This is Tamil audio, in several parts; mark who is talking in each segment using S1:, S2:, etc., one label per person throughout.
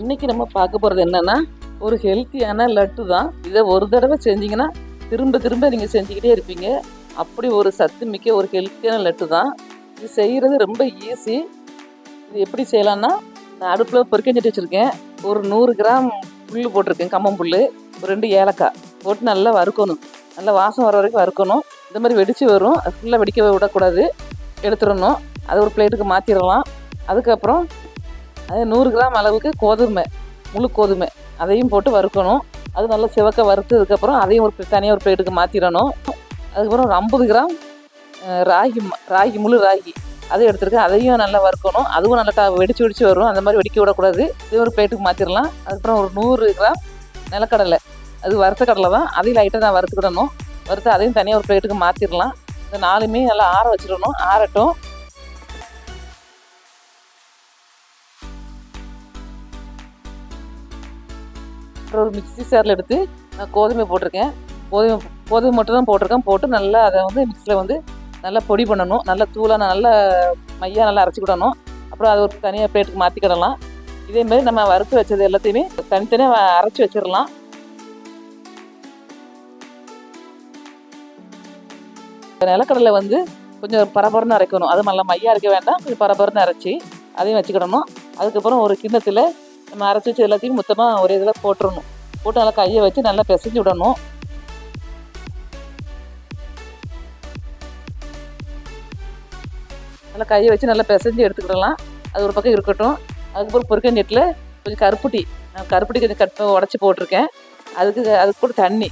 S1: இன்றைக்கி நம்ம பார்க்க போகிறது என்னென்னா ஒரு ஹெல்த்தியான லட்டு தான். இதை ஒரு தடவை செஞ்சிங்கன்னா திரும்ப திரும்ப நீங்கள் செஞ்சுக்கிட்டே இருப்பீங்க. அப்படி ஒரு சத்து மிக்க ஒரு ஹெல்த்தியான லட்டு தான். இது செய்கிறது ரொம்ப ஈஸி இது எப்படி செய்யலாம்னா நான் அடுப்பில் பொறுக்கஞ்சிட்டு வச்சுருக்கேன். ஒரு நூறு கிராம் புல் போட்டிருக்கேன் கம்மம் புல் ஒரு ரெண்டு ஏலக்காய் போட்டு நல்லா வறுக்கணும். நல்லா வாசம் வர வரைக்கும் வறுக்கணும். இந்த மாதிரி வெடித்து வரும். அது ஃபுல்லாக வெடிக்க விடக்கூடாது. எடுத்துடணும். அதை ஒரு பிளேட்டுக்கு மாற்றிடலாம் அதுக்கப்புறம் அது நூறு கிராம் அளவுக்கு கோதுமை முழு கோதுமை. அதையும் போட்டு வறுக்கணும். அது நல்லா சிவக்க வறுத்ததுக்கப்புறம் அதையும் ஒரு தனியாக ஒரு பிளேட்டுக்கு மாற்றிடணும் அதுக்கப்புறம் ஒரு ஐம்பது கிராம் ராகி ராகி முழு ராகி. அதை எடுத்துருக்கேன் அதையும் நல்லா வறுக்கணும். அதுவும் நல்லா வெடிச்சு வெடிச்சு வரும். அந்த மாதிரி வெடிக்க விடக்கூடாது. இது ஒரு பிளேட்டுக்கு மாற்றிடலாம் அதுக்கப்புறம் ஒரு நூறு கிராம் நிலக்கடலை. அது வறுத்த கடலை தான். அதையும் லைட்டாக தான் வறுத்துக்கிடணும். வறுத்து அதையும் தனியாக ஒரு பிளேட்டுக்கு மாற்றிடலாம் இந்த நாலுமே நல்லா ஆற வச்சிடணும். ஆறட்டும். ஒரு மிக்ஸி சேரில் எடுத்து நான் கோதுமை போட்டிருக்கேன். கோதுமை கோதுமை மட்டும் தான் போட்டிருக்கேன். போட்டு நல்லா அதை வந்து மிக்ஸியில் வந்து நல்லா பொடி பண்ணணும். நல்லா தூளாக நல்லா மையாக நல்லா அரைச்சிக்கிடணும் அப்புறம் அதை ஒரு தனியாக பிளேட்டுக்கு மாற்றிக்கிடலாம் இதே மாதிரி நம்ம வறுத்து வச்சது எல்லாத்தையுமே தனித்தனியாக அரைச்சி வச்சிடலாம். நிலக்கடலை வந்து கொஞ்சம் பரபரன்னு அரைக்கணும். அது நல்லா மையாக அரைக்க வேண்டாம். கொஞ்சம் பரபரன்னு அரைச்சி அதையும் வச்சுக்கிடணும். அதுக்கப்புறம் ஒரு கிண்ணத்தில் நம்ம அரைச்சி வச்சு எல்லாத்தையும் மொத்தமாக ஒரு இதில் போட்டுடணும் போட்டு நல்லா கையை வச்சு நல்லா பிசைஞ்சு விடணும். நல்லா கையை வச்சு நல்லா பிசைஞ்சு எடுத்துக்கிடலாம். அது ஒரு பக்கம் இருக்கட்டும். அதுக்கப்புறம் பொறுக்கஞ்சட்டில் கொஞ்சம் கருப்புட்டி நான் கருப்பட்டி கொஞ்சம் கட் உடச்சி போட்டிருக்கேன். அதுக்கு அதுக்கு கூட தண்ணி.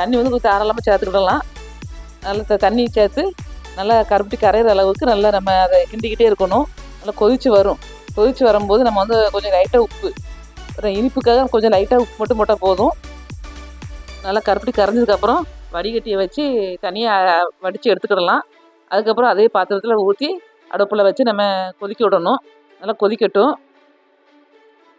S1: தண்ணி வந்து கொஞ்சம் தாராளமாக சேர்த்துக்கிடலாம் நல்லா தண்ணி சேர்த்து நல்லா கருப்பட்டி கரையிற அளவுக்கு நல்லா நம்ம அதை கிண்டிக்கிட்டே இருக்கணும். நல்லா கொதிச்சு வரும். கொதிச்சு வரும்போது நம்ம வந்து கொஞ்சம் லைட்டாக உப்பு. அப்புறம் இனிப்புக்காக கொஞ்சம் லைட்டாக உப்பு மட்டும் போட்டால் போதும். நல்லா கருப்பட்டி கரைஞ்சதுக்கப்புறம் வடிகட்டியை வச்சு தனியாக வடித்து எடுத்துக்கிடலாம். அதுக்கப்புறம் அதே பாத்திரத்தில் ஊற்றி அடுப்பில் வச்சு நம்ம கொதிக்க விடணும். நல்லா கொதிக்கட்டும்.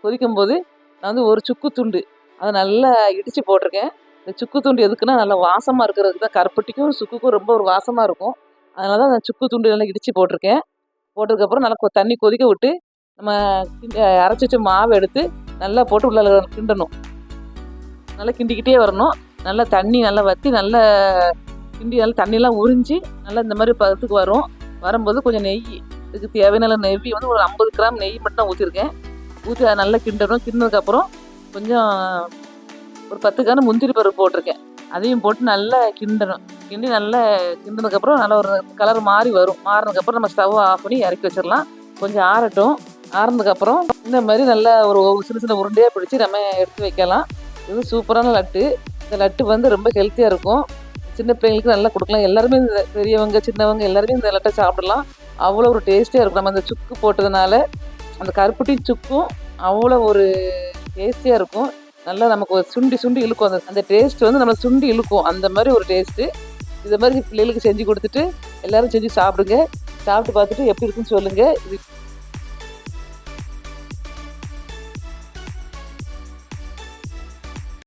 S1: கொதிக்கும்போது நான் வந்து ஒரு சுக்கு துண்டு அதை நல்லா இடித்து போட்டிருக்கேன். இந்த சுக்கு துண்டு எதுக்குன்னா நல்லா வாசமாக இருக்கிறதுக்கு தான். கருப்பட்டிக்கும் சுக்குக்கும் ரொம்ப ஒரு வாசமாக இருக்கும். அதனால தான் அந்த சுக்கு துண்டு நல்லா இடித்து போட்டிருக்கேன். போட்டதுக்கப்புறம் நல்லா கொ- தண்ணி கொதிக்க விட்டு நம்ம அரைச்சி வச்ச மாவு எடுத்து நல்லா போட்டு உள்ள கிண்டணும். நல்லா கிண்டிக்கிட்டே வரணும். நல்லா தண்ணி நல்லா வற்றி நல்லா கிண்டி நல்லா தண்ணியெல்லாம் உறிஞ்சி நல்லா இந்த மாதிரி பதத்துக்கு வரும். வரும்போது கொஞ்சம் நெய் இதுக்கு தேவையான நெய் வந்து ஒரு ஐம்பது கிராம் நெய் மட்டும் தான் ஊற்றிருக்கேன் ஊற்றி அதை நல்லா கிண்டணும். கிண்டினதுக்கப்புறம் கொஞ்சம் ஒரு பத்து கிராம் முந்திரி பருப்பு போட்டிருக்கேன். அதையும் போட்டு நல்லா கிண்டணும். கிண்டி நல்லா கிண்டினதுக்கப்புறம் நல்லா ஒரு கலர் மாறி வரும். மாறினதுக்கப்புறம் நம்ம ஸ்டவ் ஆஃப் பண்ணி இறக்கி வச்சிடலாம். கொஞ்சம் ஆறட்டும். ஆறுனதுக்கப்புறம் இந்த மாதிரி நல்லா ஒரு சின்ன சின்ன உருண்டையாக பிடிச்சி நம்ம எடுத்து வைக்கலாம். இது சூப்பரான லட்டு. இந்த லட்டு வந்து ரொம்ப ஹெல்த்தியாக இருக்கும். சின்ன பிள்ளைங்களுக்கு நல்லா கொடுக்கலாம். எல்லாருமே இந்த பெரியவங்க சின்னவங்க எல்லாருமே இந்த லட்டை சாப்பிடலாம். அவ்வளோ ஒரு டேஸ்டியாக இருக்கும். நம்ம அந்த சுக்கு போட்டதுனால அந்த கருப்பட்டி சுக்கும் அவ்வளோ ஒரு டேஸ்டியாக இருக்கும். நல்லா நமக்கு ஒரு சுண்டி சுண்டி இழுக்கும். அந்த அந்த டேஸ்ட் வந்து நம்ம சுண்டி இழுக்கும். அந்த மாதிரி ஒரு டேஸ்ட்டு இது மாதிரி பிள்ளைகளுக்கு செஞ்சு கொடுத்துட்டு எல்லாரும் செஞ்சு சாப்பிடுங்க. சாப்பிட்டு பார்த்துட்டு எப்படி இருக்குன்னு சொல்லுங்கள் இது